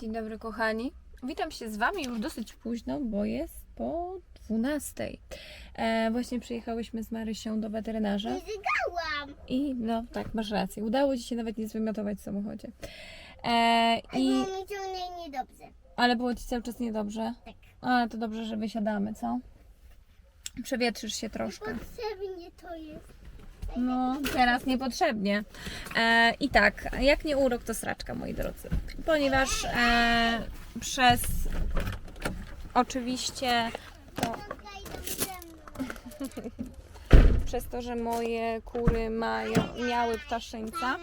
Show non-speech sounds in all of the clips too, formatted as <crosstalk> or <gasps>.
Dzień dobry, kochani. Witam się z Wami już dosyć późno, bo jest po 12. E, właśnie przyjechałyśmy z Marysią do weterynarza Nie zygałam. i no tak, masz rację. Udało Ci się nawet nie zwymiotować w samochodzie. E, I... i, mi ciągle niedobrze. ale było Ci cały czas niedobrze. Tak. Ale to dobrze, że wysiadamy, co? Przewietrzysz się troszkę. Potrzebnie to jest. No, teraz niepotrzebnie. E, I tak, jak nie urok, to sraczka, moi drodzy. Ponieważ e, przez oczywiście to, <laughs> przez to, że moje kury mają, miały ptaszyńca,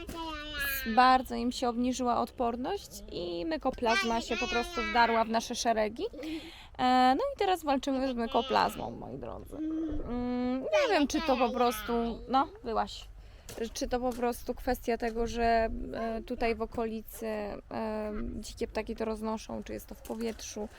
bardzo im się obniżyła odporność i mykoplazma się po prostu wdarła w nasze szeregi. E, no i teraz walczymy z mykoplazmą, moi drodzy. Nie wiem, czy to po prostu. No, byłaś. Czy to po prostu kwestia tego, że e, tutaj w okolicy e, dzikie ptaki to roznoszą, czy jest to w powietrzu,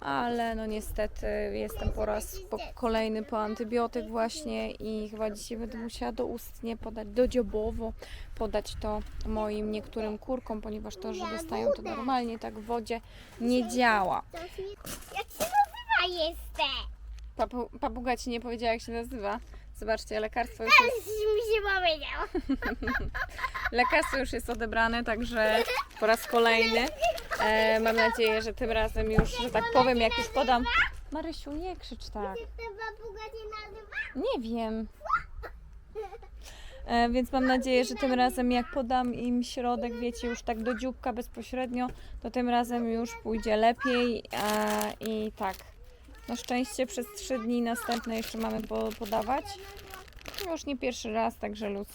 ale no niestety jestem po raz po kolejny po antybiotyk właśnie i chyba dzisiaj będę musiała doustnie podać, dodziobowo podać to moim niektórym kurkom, ponieważ to, że dostają to normalnie tak w wodzie nie działa. Jak się nazywa? Papu, papuga ci nie powiedziała, jak się nazywa. Zobaczcie, lekarstwo już jest, mi się powiedział. <laughs> lekarstwo już jest odebrane, także po raz kolejny. E, mam nadzieję, że tym razem już, że tak powiem, jak już podam. Marysiu, nie krzycz tak. Ta się nazywa? Nie wiem. E, więc mam nadzieję, że tym razem jak podam im środek, wiecie, już tak do dzióbka bezpośrednio, to tym razem już pójdzie lepiej. E, I tak, na szczęście przez trzy dni następne jeszcze mamy po, podawać. Już nie pierwszy raz, także luz.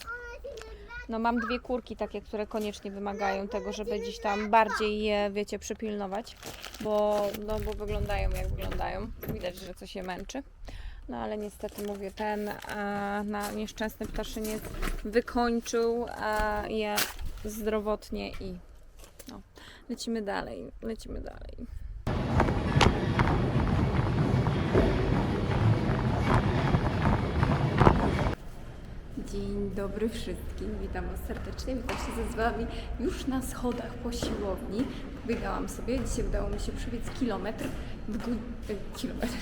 No mam dwie kurki takie, które koniecznie wymagają tego, żeby gdzieś tam bardziej je, wiecie, przypilnować, bo, no, bo wyglądają jak wyglądają. Widać, że coś się męczy. No ale niestety mówię, ten na nieszczęsny ptaszyniec wykończył a, je zdrowotnie i no, lecimy dalej, lecimy dalej. Dzień dobry wszystkim, witam Was serdecznie, witam się z Wami już na schodach po siłowni. Biegałam sobie, dzisiaj udało mi się przebiec kilometr w godzinę. Kilometr.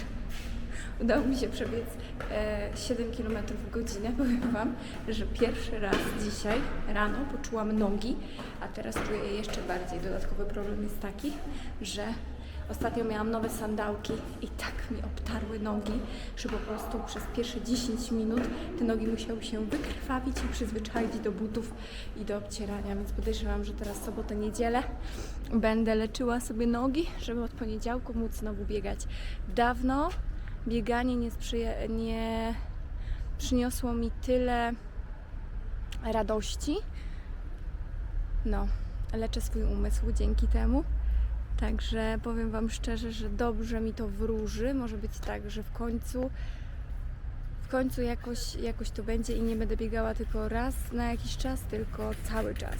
<laughs> Udało mi się przebiec e, 7 km w godzinę. <laughs> Powiem Wam, że pierwszy raz dzisiaj rano poczułam nogi, a teraz czuję je jeszcze bardziej. Dodatkowy problem jest taki, że ostatnio miałam nowe sandałki i tak mi obtarły nogi, że po prostu przez pierwsze 10 minut te nogi musiały się wykrwawić i przyzwyczaić do butów i do obcierania, więc podejrzewam, że teraz sobotę, niedzielę będę leczyła sobie nogi, żeby od poniedziałku móc znowu biegać. Dawno bieganie nie, sprzyja, nie przyniosło mi tyle radości. No, leczę swój umysł dzięki temu. Także powiem Wam szczerze, że dobrze mi to wróży. Może być tak, że w końcu w końcu jakoś, jakoś to będzie i nie będę biegała tylko raz na jakiś czas, tylko cały czas.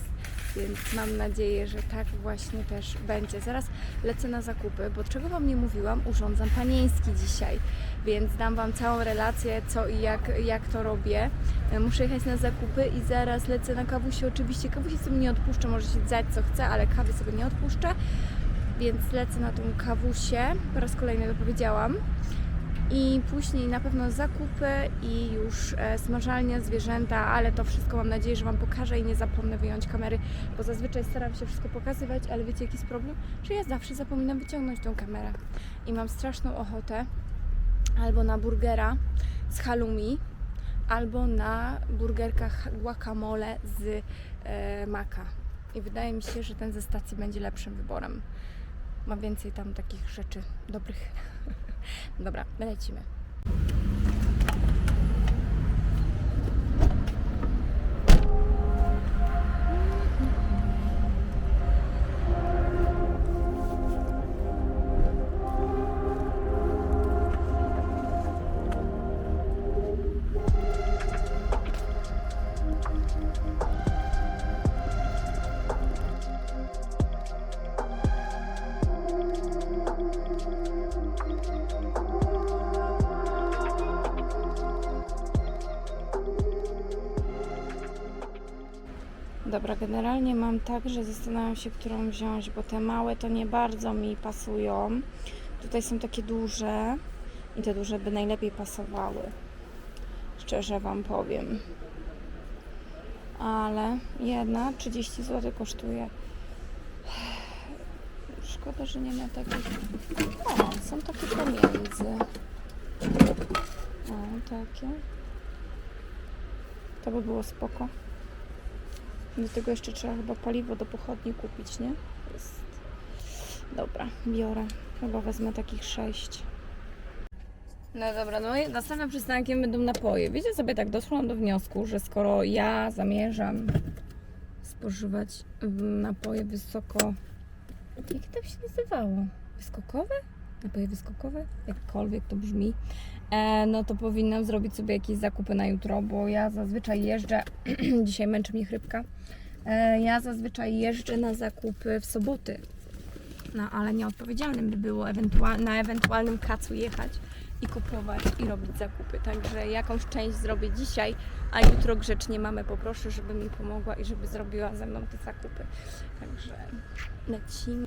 Więc mam nadzieję, że tak właśnie też będzie. Zaraz lecę na zakupy, bo czego Wam nie mówiłam, urządzam panieński dzisiaj, więc dam Wam całą relację, co i jak, jak to robię. E, Muszę jechać na zakupy i zaraz lecę na kawusie. Oczywiście kawusie sobie nie odpuszczę, może się dzać co chce, ale kawy sobie nie odpuszczę. Więc lecę na tą kawusie, po raz kolejny to powiedziałam. I później na pewno zakupy i już e, smażalnia, zwierzęta, ale to wszystko mam nadzieję, że Wam pokażę i nie zapomnę wyjąć kamery, bo zazwyczaj staram się wszystko pokazywać, ale wiecie jaki jest problem? Że ja zawsze zapominam wyciągnąć tą kamerę i mam straszną ochotę albo na burgera z halloumi, albo na burgerkach guacamole z e, maka. I wydaje mi się, że ten ze stacji będzie lepszym wyborem. Ma więcej tam takich rzeczy dobrych. <laughs> Dobra, lecimy. Dobra, generalnie mam tak, że zastanawiam się, którą wziąć, bo te małe to nie bardzo mi pasują. Tutaj są takie duże i te duże by najlepiej pasowały. Szczerze Wam powiem. Ale jedna 30 zł kosztuje. <sighs> Szkoda, że nie ma takich. O, są takie pomiędzy. O, takie. To by było spoko. Do tego jeszcze trzeba chyba paliwo do pochodni kupić, nie? Jest. Dobra, biorę. Chyba wezmę takich sześć. No dobra, no i następnym przystankiem będą napoje. Wiecie sobie, tak doszłam do wniosku, że skoro ja zamierzam spożywać napoje wysoko... Jak to się nazywało? Wyskokowe? Napoje wyskokowe? Jakkolwiek to brzmi. E, no to powinnam zrobić sobie jakieś zakupy na jutro, bo ja zazwyczaj jeżdżę... <clears throat> Dzisiaj męczy mnie chrypka. E, ja zazwyczaj jeżdżę na zakupy w soboty. No ale nieodpowiedzialnym by było ewentual- na ewentualnym kacu jechać i kupować i robić zakupy. Także jakąś część zrobię dzisiaj, a jutro grzecznie mamę poproszę, żeby mi pomogła i żeby zrobiła ze mną te zakupy. Także lecimy.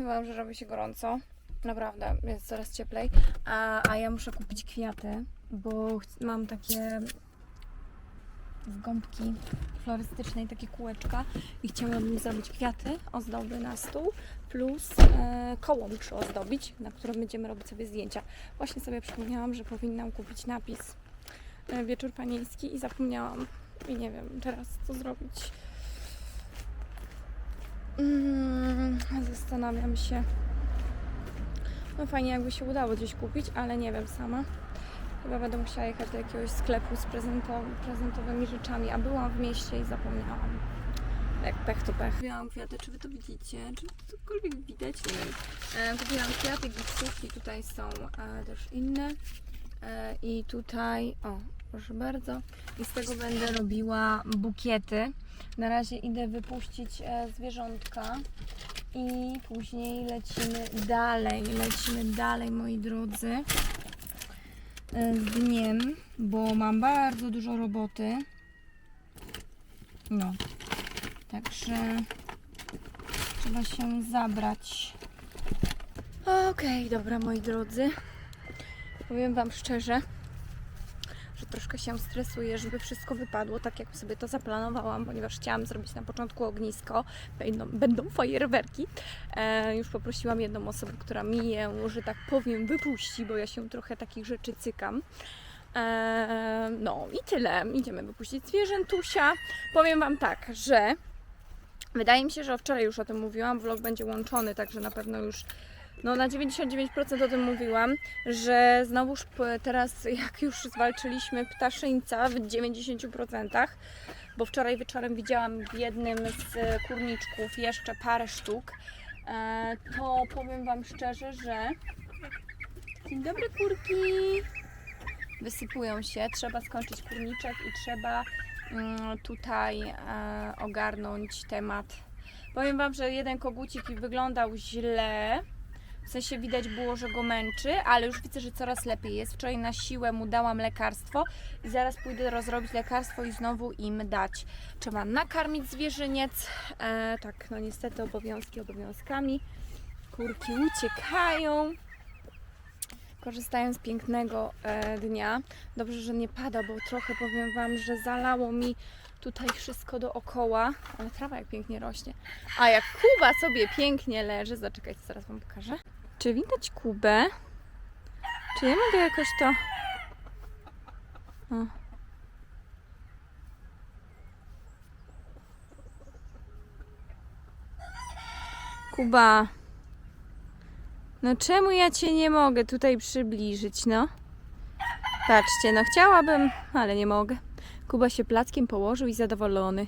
Wam, że robi się gorąco. Naprawdę, jest coraz cieplej. A, a ja muszę kupić kwiaty, bo mam takie z gąbki florystycznej, takie kółeczka i chciałabym zrobić kwiaty, ozdoby na stół, plus e, koło muszę ozdobić, na którym będziemy robić sobie zdjęcia. Właśnie sobie przypomniałam, że powinnam kupić napis e, Wieczór Panieński i zapomniałam. I nie wiem teraz co zrobić. Mm, zastanawiam się. No fajnie jakby się udało gdzieś kupić, ale nie wiem sama. Chyba będę musiała jechać do jakiegoś sklepu z prezentow- prezentowymi rzeczami, a byłam w mieście i zapomniałam. Jak pech to pech. Kupiłam kwiaty, czy wy to widzicie? Czy to cokolwiek widać? Nie wiem. E, kupiłam kwiaty, gipsówki, tutaj są e, też inne. E, I tutaj, o, proszę bardzo. I z tego będę robiła bukiety. Na razie idę wypuścić e, zwierzątka i później lecimy dalej. Lecimy dalej, moi drodzy, e, z dniem, bo mam bardzo dużo roboty. No, także trzeba się zabrać. Okej, dobra, moi drodzy. Powiem Wam szczerze, że troszkę się stresuję, żeby wszystko wypadło tak, jak sobie to zaplanowałam, ponieważ chciałam zrobić na początku ognisko, będą, będą fajerwerki. E, już poprosiłam jedną osobę, która mi je, że tak powiem, wypuści, bo ja się trochę takich rzeczy cykam. E, no i tyle. Idziemy wypuścić zwierzętusia. Powiem Wam tak, że wydaje mi się, że wczoraj już o tym mówiłam, vlog będzie łączony, także na pewno już no na 99% o tym mówiłam, że znowuż teraz jak już zwalczyliśmy ptaszyńca w 90%, bo wczoraj wieczorem widziałam w jednym z kurniczków jeszcze parę sztuk, e, to powiem Wam szczerze, że dzień dobry kurki wysypują się, trzeba skończyć kurniczek i trzeba mm, tutaj e, ogarnąć temat. Powiem Wam, że jeden kogucik wyglądał źle, w sensie widać było, że go męczy, ale już widzę, że coraz lepiej jest. Wczoraj na siłę mu dałam lekarstwo i zaraz pójdę rozrobić lekarstwo i znowu im dać. Trzeba nakarmić zwierzyniec. E, tak, no niestety obowiązki obowiązkami. Kurki uciekają. Korzystając z pięknego e, dnia. Dobrze, że nie pada, bo trochę powiem Wam, że zalało mi tutaj wszystko dookoła. Ale trawa jak pięknie rośnie. A jak Kuba sobie pięknie leży, zaczekajcie, zaraz Wam pokażę. Czy widać Kubę? Czy ja mogę jakoś to... O. Kuba. No czemu ja Cię nie mogę tutaj przybliżyć, no? Patrzcie, no chciałabym, ale nie mogę. Kuba się plackiem położył i zadowolony.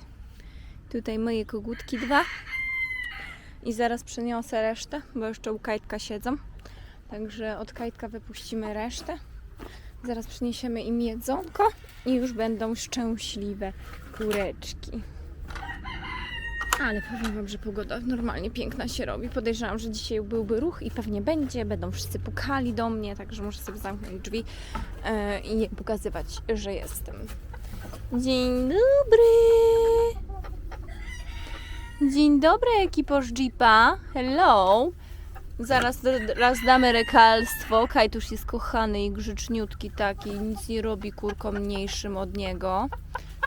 Tutaj moje kogutki dwa. I zaraz przyniosę resztę, bo jeszcze u Kajtka siedzą. Także od Kajtka wypuścimy resztę. Zaraz przyniesiemy im jedzonko i już będą szczęśliwe kureczki. Ale powiem Wam, że pogoda normalnie piękna się robi. Podejrzewam, że dzisiaj byłby ruch i pewnie będzie. Będą wszyscy pukali do mnie, także muszę sobie zamknąć drzwi e, i pokazywać, że jestem. Dzień dobry! Dzień dobry, ekipoż Jeepa. Hello! Zaraz raz damy rekalstwo. Kajtusz jest kochany i grzeczniutki taki. Nic nie robi kurkom mniejszym od niego.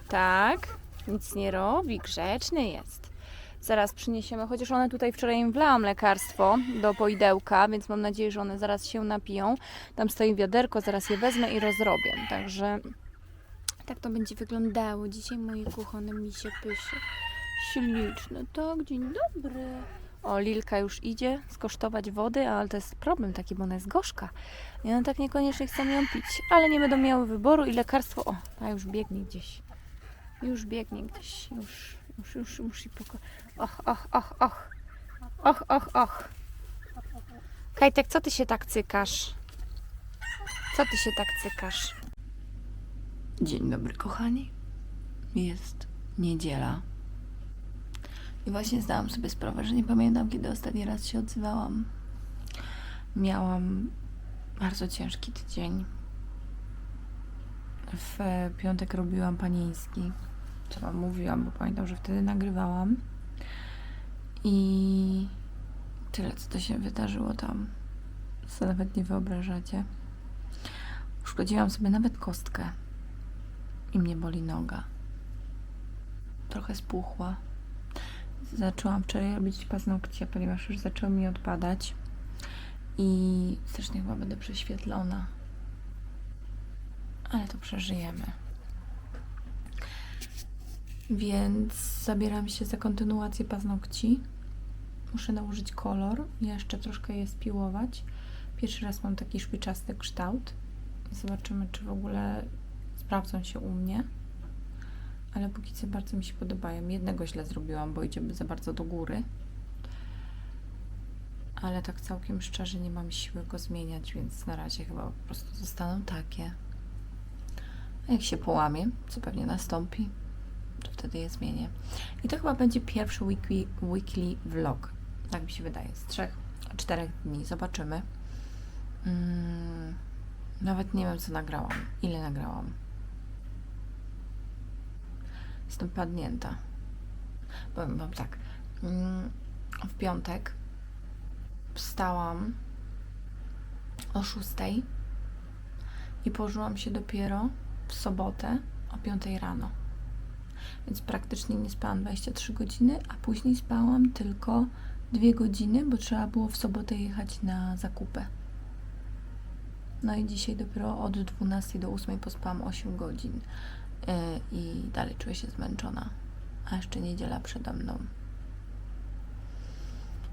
Tak, nic nie robi, grzeczny jest. Zaraz przyniesiemy, chociaż one tutaj wczoraj im wlałam lekarstwo do poidełka, więc mam nadzieję, że one zaraz się napiją. Tam stoi wiaderko, zaraz je wezmę i rozrobię. Także tak to będzie wyglądało. Dzisiaj moje kochane misie pysie. Śliczne, tak, dzień dobry. O, Lilka już idzie skosztować wody, ale to jest problem taki, bo ona jest gorzka. I one tak niekoniecznie chcą ją pić, ale nie będą miały wyboru i lekarstwo... O, a już biegnie gdzieś. Już biegnie gdzieś, już, już, już musi poko... Och, och, och, och. Och, och, och. Kajtek, co ty się tak cykasz? Co ty się tak cykasz? Dzień dobry, kochani. Jest niedziela. I właśnie zdałam sobie sprawę, że nie pamiętam, kiedy ostatni raz się odzywałam. Miałam bardzo ciężki tydzień. W piątek robiłam panieński, co wam mówiłam, bo pamiętam, że wtedy nagrywałam. I tyle, co to się wydarzyło tam, co nawet nie wyobrażacie. Uszkodziłam sobie nawet kostkę i mnie boli noga. Trochę spuchła. Zaczęłam wczoraj robić paznokcie, ponieważ już zaczęły mi odpadać i strasznie chyba będę prześwietlona. Ale to przeżyjemy. Więc zabieram się za kontynuację paznokci. Muszę nałożyć kolor, jeszcze troszkę je spiłować. Pierwszy raz mam taki szpiczasty kształt. Zobaczymy, czy w ogóle sprawdzą się u mnie. Ale póki co bardzo mi się podobają. Jednego źle zrobiłam, bo idziemy za bardzo do góry. Ale tak całkiem szczerze nie mam siły go zmieniać, więc na razie chyba po prostu zostaną takie. A jak się połamie, co pewnie nastąpi, to wtedy je zmienię. I to chyba będzie pierwszy weekly, weekly vlog. Tak mi się wydaje. Z trzech, czterech dni. Zobaczymy. Mm, nawet nie wiem, co nagrałam. Ile nagrałam. Jestem padnięta. Powiem Wam tak. mm, W piątek wstałam o 6 i położyłam się dopiero w sobotę o 5 rano. Więc praktycznie nie spałam 23 godziny, a później spałam tylko 2 godziny, bo trzeba było w sobotę jechać na zakupę. No i dzisiaj dopiero od 12 do 8 pospałam 8 godzin i dalej czuję się zmęczona. A jeszcze niedziela przede mną.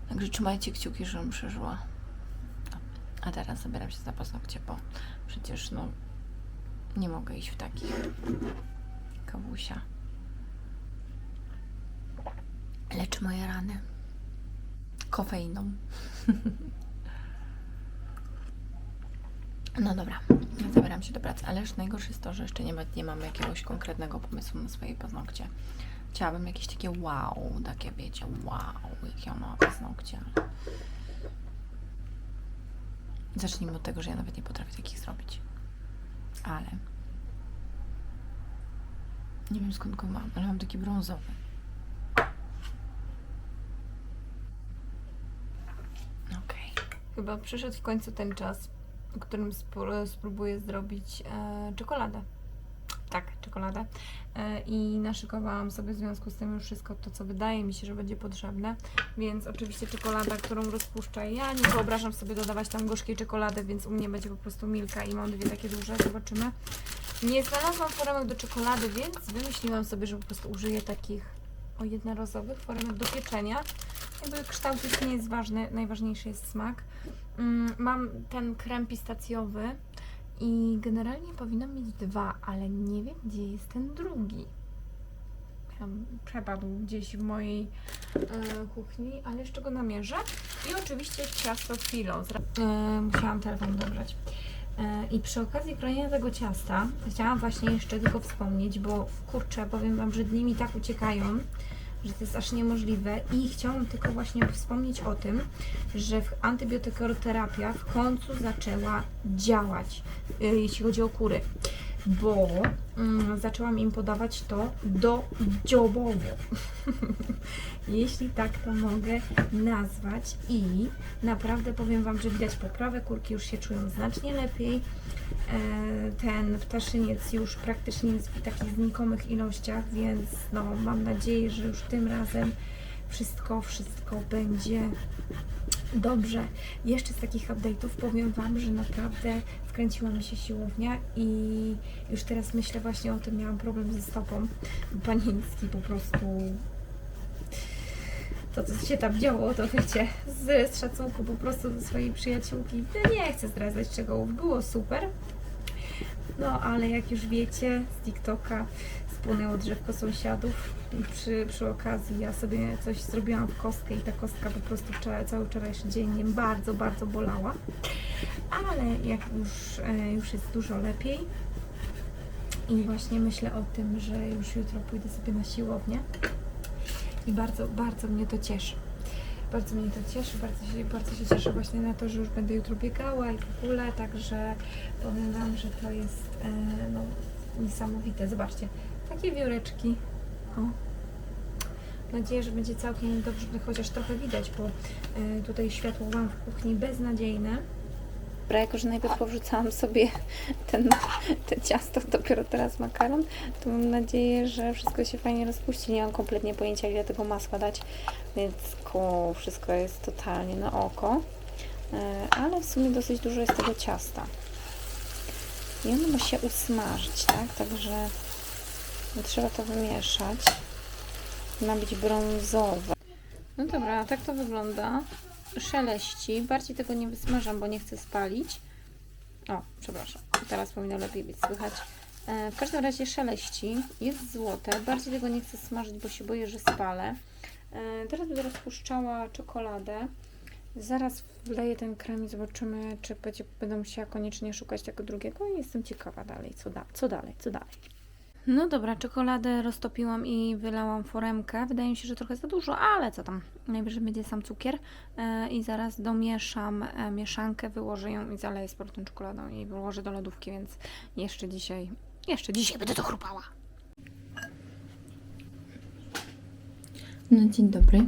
Także trzymajcie kciuki, żebym przeżyła. A teraz zabieram się za paznokcie, bo przecież no nie mogę iść w takich kawusia. Lecz moje rany kofeiną. <laughs> No dobra, zabieram się do pracy, ależ najgorsze jest to, że jeszcze nie, ma, nie mam jakiegoś konkretnego pomysłu na swoje paznokcie. Chciałabym jakieś takie wow, takie wiecie, wow, ona ma paznokcie. Zacznijmy od tego, że ja nawet nie potrafię takich zrobić. Ale nie wiem skąd go mam, ale mam taki brązowy. Okej. Chyba przyszedł w końcu ten czas, którym spró- spróbuję zrobić e, czekoladę. Tak, czekoladę. E, I naszykowałam sobie w związku z tym już wszystko to, co wydaje mi się, że będzie potrzebne. Więc oczywiście czekolada, którą rozpuszczę ja. Nie wyobrażam sobie dodawać tam gorzkiej czekolady, więc u mnie będzie po prostu milka i mam dwie takie duże. Zobaczymy. Nie znalazłam foremek do czekolady, więc wymyśliłam sobie, że po prostu użyję takich o jednorazowych foremek do pieczenia. Jakby kształt już nie jest ważny, najważniejszy jest smak. Mm, mam ten krem pistacjowy i generalnie powinnam mieć dwa, ale nie wiem gdzie jest ten drugi. Tam przepadł gdzieś w mojej e, kuchni, ale jeszcze go namierzę. I oczywiście ciasto filo. E, musiałam telefon dobrać. E, I przy okazji krojenia tego ciasta chciałam właśnie jeszcze tylko wspomnieć, bo kurczę, powiem Wam, że dni mi tak uciekają, że to jest aż niemożliwe i chciałam tylko właśnie wspomnieć o tym, że antybiotykoterapia w końcu zaczęła działać, y, jeśli chodzi o kury, bo mm, zaczęłam im podawać to dodziobowo, <laughs> jeśli tak to mogę nazwać i naprawdę powiem Wam, że widać poprawę, kurki już się czują znacznie lepiej, E, ten ptaszyniec już praktycznie jest w takich znikomych ilościach, więc no, mam nadzieję, że już tym razem wszystko, wszystko będzie dobrze. Jeszcze z takich update'ów powiem Wam, że naprawdę wkręciła mi się siłownia i już teraz myślę właśnie o tym, miałam problem ze stopą. Paniński po prostu to, co się tam działo, to wiecie, z, z szacunku po prostu do swojej przyjaciółki. Ja nie chcę zdradzać szczegółów, było super. No, ale jak już wiecie, z TikToka spłynęło drzewko sąsiadów i przy, przy okazji ja sobie coś zrobiłam w kostkę i ta kostka po prostu wczoraj, cały wczorajszy dzień mnie bardzo, bardzo bolała. Ale jak już, e, już jest dużo lepiej i właśnie myślę o tym, że już jutro pójdę sobie na siłownię i bardzo, bardzo mnie to cieszy. Bardzo mnie to cieszy, bardzo się, bardzo się cieszę właśnie na to, że już będę jutro biegała i w ogóle, także powiem Wam, że to jest e, no, niesamowite. Zobaczcie, takie wióreczki. O. Mam nadzieję, że będzie całkiem dobrze, chociaż trochę widać, bo e, tutaj światło mam w kuchni beznadziejne. Dobra, jako że najpierw powrzucałam sobie ten, te ciasto, dopiero teraz makaron, to mam nadzieję, że wszystko się fajnie rozpuści. Nie mam kompletnie pojęcia, ile tego masła dać, więc ku, wszystko jest totalnie na oko. E, Ale w sumie dosyć dużo jest tego ciasta. I ono ma się usmażyć, tak? Także trzeba to wymieszać. Ma być brązowe. No dobra, tak to wygląda. Szeleści. Bardziej tego nie wysmażam, bo nie chcę spalić. O, przepraszam. Teraz powinno lepiej być słychać. E, w każdym razie szeleści. Jest złote. Bardziej tego nie chcę smażyć, bo się boję, że spalę. E, teraz będę rozpuszczała czekoladę. Zaraz wleję ten krem i zobaczymy, czy będzie, będę musiała koniecznie szukać tego drugiego. I jestem ciekawa dalej, co, da, co dalej, co dalej. No dobra, czekoladę roztopiłam i wylałam foremkę. Wydaje mi się, że trochę za dużo, ale co tam. Najwyżej będzie sam cukier. E, I zaraz domieszam e, mieszankę, wyłożę ją i zaleję z powrotem czekoladą i wyłożę do lodówki, więc jeszcze dzisiaj, jeszcze dzisiaj będę to chrupała. No dzień dobry.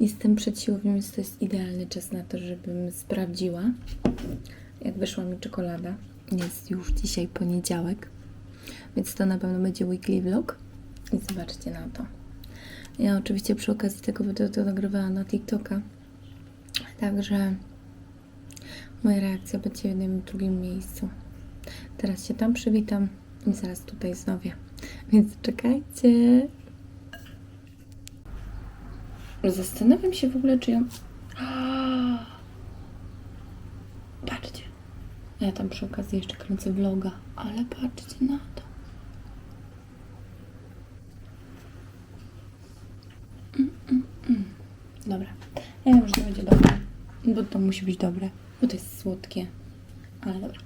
Jestem przed siłownią, więc to jest idealny czas na to, żebym sprawdziła, jak wyszła mi czekolada. Jest już dzisiaj poniedziałek, więc to na pewno będzie weekly vlog. I zobaczcie na to. Ja oczywiście przy okazji tego będę to nagrywała na TikToka. Także moja reakcja będzie w jednym i drugim miejscu. Teraz się tam przywitam i zaraz tutaj znowię. Więc czekajcie. Zastanawiam się w ogóle, czy ją. <gasps> Patrzcie. Ja tam przy okazji jeszcze kręcę vloga, ale patrzcie na to. Mm, mm, mm. Dobra. Ja wiem, że to będzie dobre. Bo to musi być dobre. Bo to jest słodkie. Ale dobra.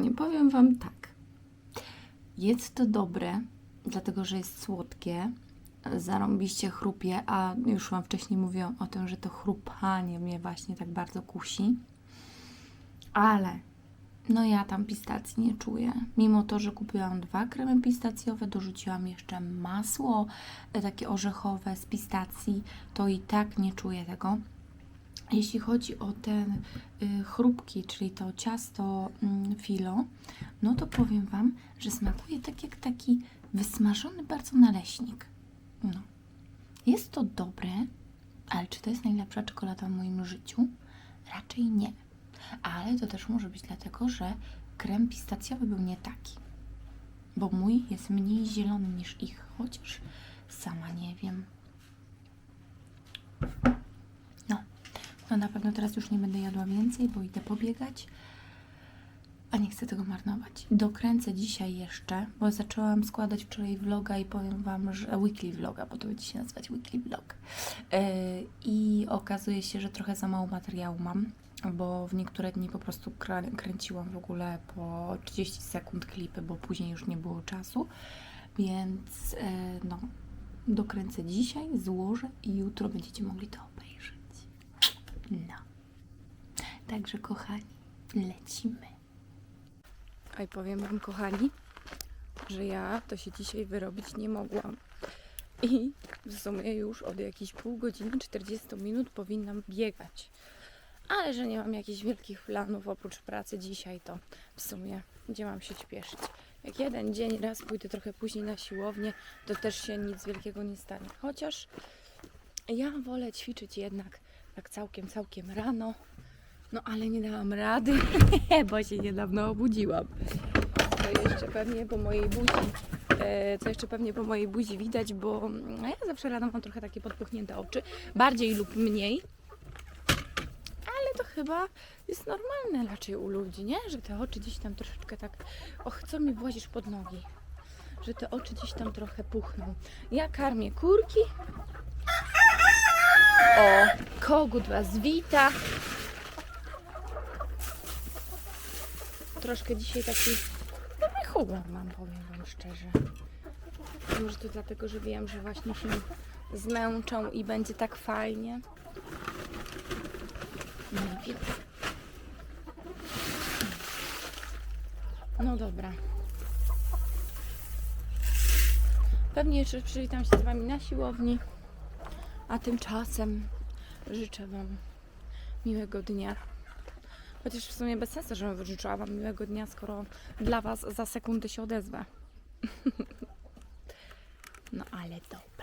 Nie powiem Wam tak. Jest to dobre, dlatego że jest słodkie, zarąbiście chrupie, a już Wam wcześniej mówiłam o tym, że to chrupanie mnie właśnie tak bardzo kusi. Ale no ja tam pistacji nie czuję. Mimo to, że kupiłam dwa kremy pistacjowe, dorzuciłam jeszcze masło e, takie orzechowe z pistacji, to i tak nie czuję tego. Jeśli chodzi o ten y, chrupki, czyli to ciasto mm, filo, no to powiem Wam, że smakuje tak jak taki wysmażony bardzo naleśnik. No. Jest to dobre, ale czy to jest najlepsza czekolada w moim życiu? Raczej nie. Ale to też może być dlatego, że krem pistacjowy był nie taki. Bo mój jest mniej zielony niż ich, chociaż sama nie wiem. No, no na pewno teraz już nie będę jadła więcej, bo idę pobiegać. A nie chcę tego marnować. Dokręcę dzisiaj jeszcze, bo zaczęłam składać wczoraj vloga i powiem Wam, że weekly vloga, bo to będzie się nazywać weekly vlog. Yy, I okazuje się, że trochę za mało materiału mam. Bo w niektóre dni po prostu krę- kręciłam w ogóle po 30 sekund klipy, bo później już nie było czasu. Więc e, no, dokręcę dzisiaj, złożę i jutro będziecie mogli to obejrzeć. No. Także kochani, lecimy. A i powiem Wam, kochani, że ja to się dzisiaj wyrobić nie mogłam. I w sumie już od jakichś pół godziny, 40 minut powinnam biegać. Ale że nie mam jakichś wielkich planów oprócz pracy dzisiaj, to w sumie gdzie mam się śpieszyć. Jak jeden dzień raz pójdę trochę później na siłownię, to też się nic wielkiego nie stanie. Chociaż ja wolę ćwiczyć jednak tak całkiem, całkiem rano. No ale nie dałam rady, <laughs> bo się niedawno obudziłam. Co jeszcze pewnie po mojej buzi, e, co jeszcze pewnie po mojej buzi widać, bo mm, ja zawsze rano mam trochę takie podpuchnięte oczy, bardziej lub mniej. Chyba jest normalne raczej u ludzi, nie? Że te oczy gdzieś tam troszeczkę tak, och, co mi włazisz pod nogi? Że te oczy gdzieś tam trochę puchną. Ja karmię kurki. O, kogut was wita. troszkę dzisiaj taki dobry humor mam, powiem Wam szczerze. Może to dlatego, że wiem, że właśnie się zmęczą i będzie tak fajnie. No dobra. Pewnie jeszcze przywitam się z Wami na siłowni. A tymczasem życzę Wam miłego dnia. Chociaż w sumie bez sensu, żebym życzyła Wam miłego dnia, skoro dla Was za sekundę się odezwę. <laughs> no ale dobra.